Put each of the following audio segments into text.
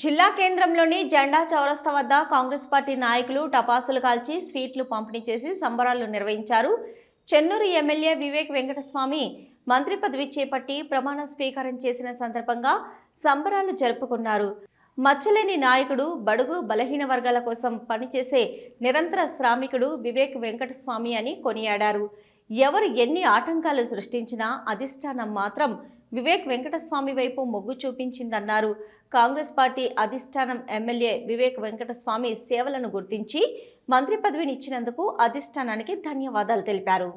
జిల్లా కేంద్రంలోని జెండా చౌరస్తా వద్ద కాంగ్రెస్ పార్టీ నాయకులు టపాసులు కాల్చి స్వీట్లు పంపిణీ చేసి సంబరాలు నిర్వహించారు. చెన్నూరు ఎమ్మెల్యే వివేక్ వెంకటస్వామి మంత్రి పదవి చేపట్టి ప్రమాణ స్వీకారం చేసిన సందర్భంగా సంబరాలు జరుపుకున్నారు. మచ్చలేని నాయకుడు బడుగు బలహీన వర్గాల కోసం పనిచేసే నిరంతర శ్రామికుడు వివేక్ వెంకటస్వామి అని కొనియాడారు. ఎవరు ఎన్ని ఆటంకాలు సృష్టించినా అధిష్టానం మాత్రం వివేక్ వెంకటస్వామి వైపు మొగ్గు చూపించిందన్నారు. కాంగ్రెస్ పార్టీ అధిష్టానం ఎమ్మెల్యే వివేక్ వెంకటస్వామి సేవలను గుర్తించి మంత్రి పదవిని ఇచ్చినందుకు అధిష్టానానికి ధన్యవాదాలు తెలిపారు.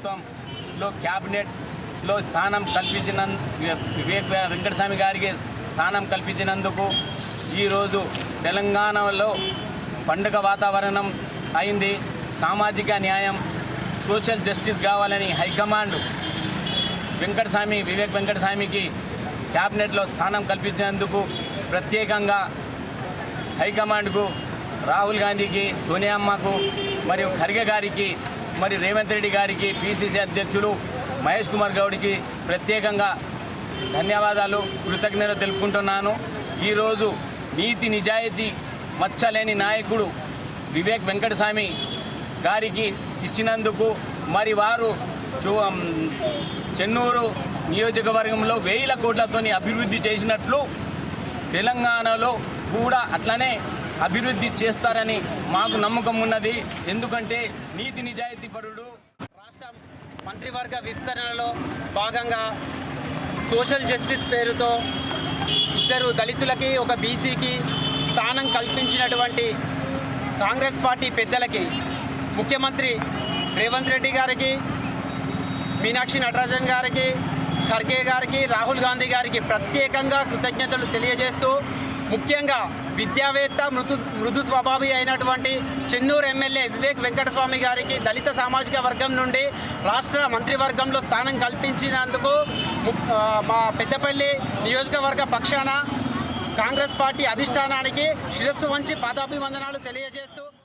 ప్రభుత్వంలో క్యాబినెట్లో స్థానం కల్పించిన వివేక్ వెంకటస్వామి గారికి స్థానం కల్పించినందుకు ఈరోజు తెలంగాణలో పండుగ వాతావరణం అయింది. సామాజిక న్యాయం సోషల్ జస్టిస్ కావాలని హైకమాండ్ వెంకటస్వామి వివేక్ వెంకటస్వామికి క్యాబినెట్లో స్థానం కల్పించినందుకు ప్రత్యేకంగా హైకమాండ్కు రాహుల్ గాంధీకి సోనియా అమ్మకు మరియు ఖర్గే గారికి మరి రేవంత్ రెడ్డి గారికి పిసిసి అధ్యక్షులు మహేష్ కుమార్ గౌడ్కి ప్రత్యేకంగా ధన్యవాదాలు కృతజ్ఞతలు తెలుపుకుంటున్నాను. ఈరోజు నీతి నిజాయితీ మచ్చలేని నాయకుడు వివేక్ వెంకటస్వామి గారికి ఇచ్చినందుకు మరి వారు చూ- చెన్నూరు నియోజకవర్గంలో వేల కోట్లతోని అభివృద్ధి చేసినట్లు తెలంగాణలో కూడా అట్లనే అభివృద్ధి చేస్తారని మాకు నమ్మకం ఉన్నది. ఎందుకంటే నీతి నిజాయితీ పరుడు రాష్ట్ర మంత్రివర్గ విస్తరణలో భాగంగా సోషల్ జస్టిస్ పేరుతో ఇద్దరు దళితులకి ఒక బీసీకి స్థానం కల్పించినటువంటి కాంగ్రెస్ పార్టీ పెద్దలకి ముఖ్యమంత్రి రేవంత్ రెడ్డి గారికి మీనాక్షి నటరాజన్ గారికి ఖర్గే గారికి రాహుల్ గాంధీ గారికి ప్రత్యేకంగా కృతజ్ఞతలు తెలియజేస్తూ ముఖ్యంగా విద్యావేత్త మృదు మృదు స్వభావి అయినటువంటి చెన్నూరు ఎమ్మెల్యే వివేక్ వెంకటస్వామి గారికి దళిత సామాజిక వర్గం నుండి రాష్ట్ర మంత్రివర్గంలో స్థానం కల్పించినందుకు ము- మా పెద్దపల్లి నియోజకవర్గ పక్షాన కాంగ్రెస్ పార్టీ అధిష్టానానికి శిరస్సు వంచి పాదాభివందనాలు తెలియజేస్తూ